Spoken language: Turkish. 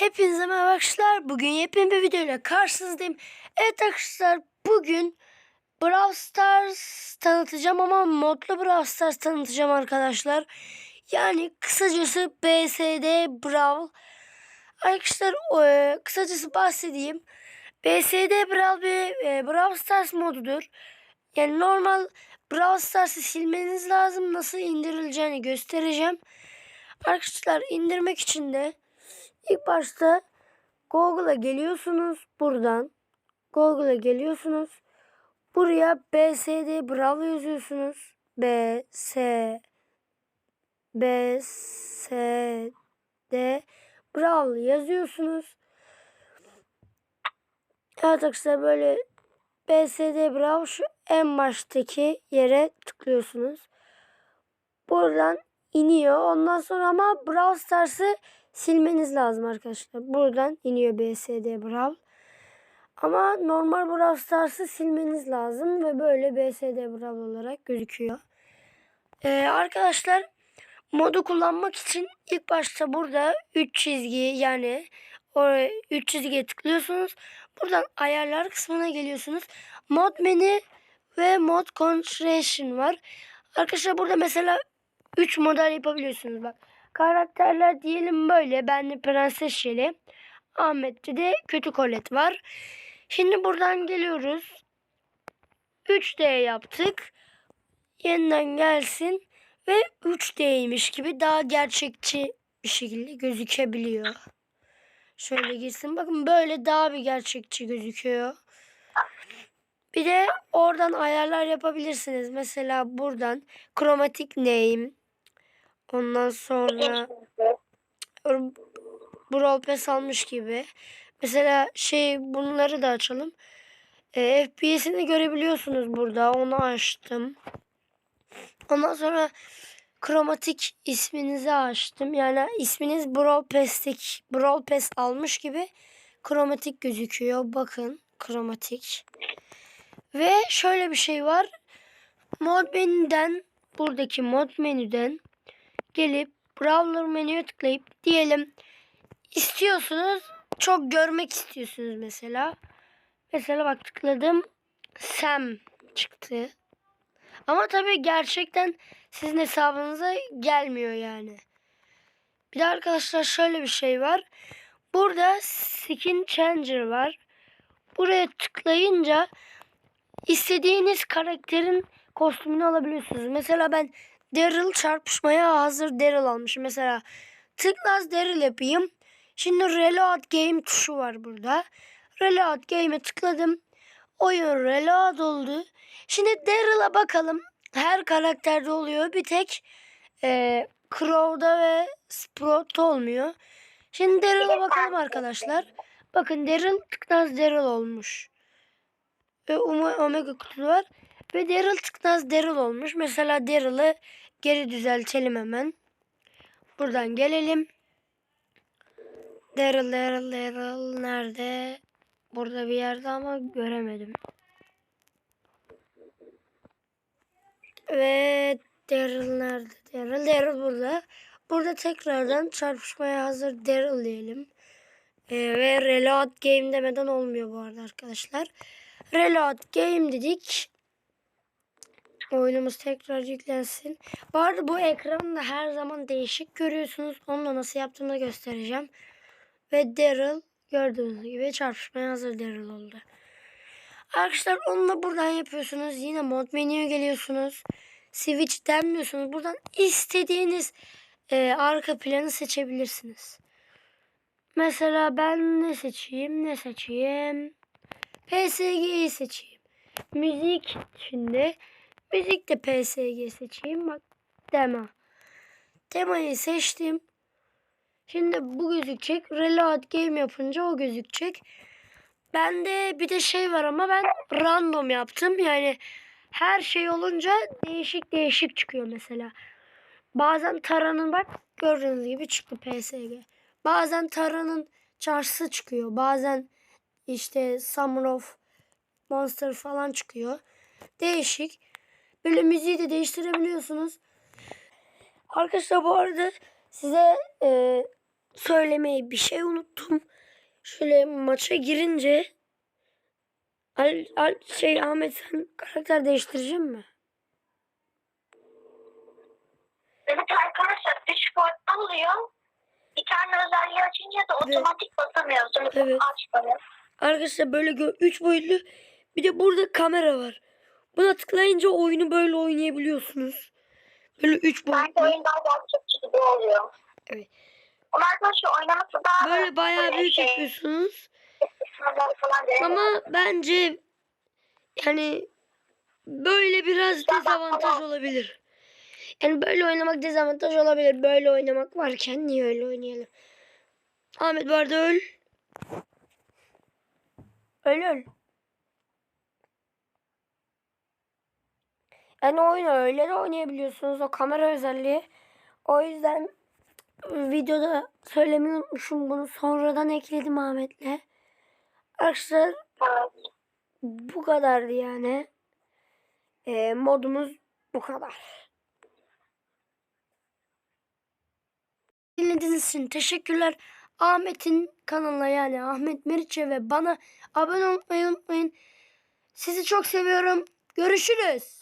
Hepinize merhaba arkadaşlar. Bugün yepyeni bir videoyla karşınızdayım. Evet arkadaşlar bugün Brawl Stars tanıtacağım ama modlu Brawl Stars tanıtacağım arkadaşlar. Yani kısacası BSD Brawl. Arkadaşlar e, kısacası bahsedeyim. BSD Brawl bir e, Brawl Stars modudur. Yani normal Brawl Stars'ı silmeniz lazım. Nasıl indirileceğini göstereceğim. Arkadaşlar indirmek için de İlk başta Google'a geliyorsunuz buradan. Google'a geliyorsunuz. Buraya BSD Bravo yazıyorsunuz. B S B S D Bravo yazıyorsunuz. Evet arkadaşlar böyle BSD Bravo şu en baştaki yere tıklıyorsunuz. Buradan iniyor. Ondan sonra ama Brawl Stars'ı silmeniz lazım arkadaşlar. Buradan iniyor BSD Brawl. Ama normal Brawl Stars'ı silmeniz lazım ve böyle BSD Brawl olarak gözüküyor. Ee, arkadaşlar modu kullanmak için ilk başta burada 3 çizgi yani oraya 3 çizgiye tıklıyorsunuz. Buradan ayarlar kısmına geliyorsunuz. Mod menü ve mod configuration var. Arkadaşlar burada mesela 3 model yapabiliyorsunuz bak. Karakterler diyelim böyle. Ben de Prenses Şeli. Ahmet'te de Kötü Kolet var. Şimdi buradan geliyoruz. 3D yaptık. Yeniden gelsin. Ve 3D'ymiş gibi daha gerçekçi bir şekilde gözükebiliyor. Şöyle girsin. Bakın böyle daha bir gerçekçi gözüküyor. Bir de oradan ayarlar yapabilirsiniz. Mesela buradan chromatic name, Ondan sonra Brawl Pass almış gibi. Mesela şey bunları da açalım. E, FPS'ini görebiliyorsunuz burada. Onu açtım. Ondan sonra kromatik isminizi açtım. Yani isminiz Brawl Pass'teki Brawl Pass almış gibi kromatik gözüküyor. Bakın kromatik. Ve şöyle bir şey var. Mod menüden buradaki mod menüden gelip Brawler menüye tıklayıp diyelim istiyorsunuz çok görmek istiyorsunuz mesela. Mesela bak tıkladım Sam çıktı. Ama tabii gerçekten sizin hesabınıza gelmiyor yani. Bir de arkadaşlar şöyle bir şey var. Burada skin changer var. Buraya tıklayınca istediğiniz karakterin kostümünü alabiliyorsunuz. Mesela ben Daryl çarpışmaya hazır Daryl almışım. Mesela tıklas Daryl yapayım. Şimdi Reload Game tuşu var burada. Reload Game'e tıkladım. Oyun reload oldu. Şimdi Daryl'a bakalım. Her karakterde oluyor. Bir tek e, Crow'da ve Sprout'ta olmuyor. Şimdi Daryl'a bakalım arkadaşlar. Bakın Daryl tıknaz Daryl olmuş. Ve Omega kutu var. Ve Daryl tıknaz Daryl olmuş. Mesela Daryl'ı geri düzeltelim hemen. Buradan gelelim. Daryl, Daryl, Daryl nerede? Burada bir yerde ama göremedim. Ve Daryl nerede? Daryl, Daryl burada. Burada tekrardan çarpışmaya hazır Daryl diyelim. Ee, ve Reload Game demeden olmuyor bu arada arkadaşlar. Reload Game dedik. Oyunumuz tekrar yüklensin. Bu arada bu ekranı da her zaman değişik görüyorsunuz. Onu da nasıl yaptığımı göstereceğim. Ve Daryl gördüğünüz gibi çarpışmaya hazır Daryl oldu. Arkadaşlar onu da buradan yapıyorsunuz. Yine mod menüye geliyorsunuz. Switch denmiyorsunuz. Buradan istediğiniz e, arka planı seçebilirsiniz. Mesela ben ne seçeyim? Ne seçeyim? PSG'yi seçeyim. Müzik şimdi De PSG seçeyim. Bak demo. Demoyu seçtim. Şimdi bu gözükecek. Reload game yapınca o gözükecek. Bende bir de şey var ama ben random yaptım. Yani her şey olunca değişik değişik çıkıyor mesela. Bazen Tara'nın bak gördüğünüz gibi çıktı PSG. Bazen Tara'nın çarşısı çıkıyor. Bazen işte Summer of Monster falan çıkıyor. Değişik. Böyle müziği de değiştirebiliyorsunuz. Arkadaşlar bu arada size e, söylemeyi bir şey unuttum. Şöyle maça girince Al, al şey Ahmet sen karakter değiştirecek mi? Evet arkadaşlar 3 boyutlu oluyor. Bir tane özelliği açınca da Evet. otomatik basamıyorsunuz. Evet. Arkadaşlar böyle gö 3 boyutlu bir de burada kamera var. Buna tıklayınca oyunu böyle oynayabiliyorsunuz. Böyle 3 Sanki boyutlu. oyun daha gerçekçi gibi oluyor. Evet. Ama arkadaşlar oynaması daha Böyle bayağı büyük şey, yapıyorsunuz. Ama bence yani böyle biraz dezavantaj olabilir. Yani böyle oynamak dezavantaj olabilir. Böyle oynamak varken niye öyle oynayalım? Ahmet bu arada öl. Öl öl. Yani oyunu öyle de oynayabiliyorsunuz. O kamera özelliği. O yüzden videoda söylemeyi unutmuşum. Bunu sonradan ekledim Ahmet'le. Arkadaşlar bu kadardı yani. Ee, modumuz bu kadar. Dinlediğiniz için teşekkürler. Ahmet'in kanalına yani Ahmet Meriç'e ve bana abone olmayı unutmayın. Sizi çok seviyorum. Görüşürüz.